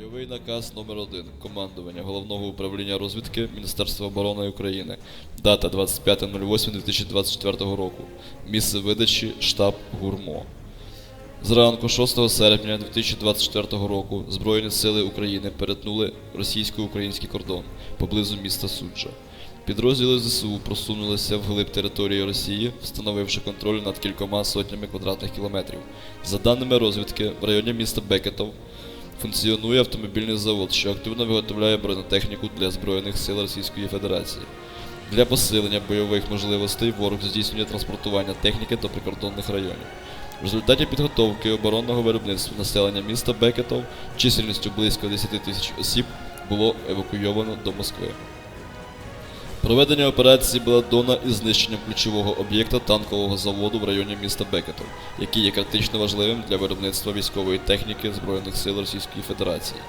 Бойовий наказ номер 1 Командування Головного управління розвідки Міністерства оборони України. Дата 25.08.2024 року. Місце видачі штаб ГУРМО. Зранку 6 серпня 2024 року Збройні сили України перетнули російсько-український кордон поблизу міста Суджа. Підрозділи ЗСУ просунулися вглиб території Росії, встановивши контроль над кількома сотнями квадратних кілометрів. За даними розвідки, в районі міста Бекетов функціонує автомобільний завод, що активно виготовляє бронетехніку для Збройних сил Російської Федерації. Для посилення бойових можливостей ворог здійснює транспортування техніки до прикордонних районів. В результаті підготовки оборонного виробництва населення міста Бекетов чисельністю близько 10 тисяч осіб було евакуйовано до Москви. Проведення операції була дона із знищенням ключового об'єкта танкового заводу в районі міста Бекетов, який є критично важливим для виробництва військової техніки Збройних сил Російської Федерації.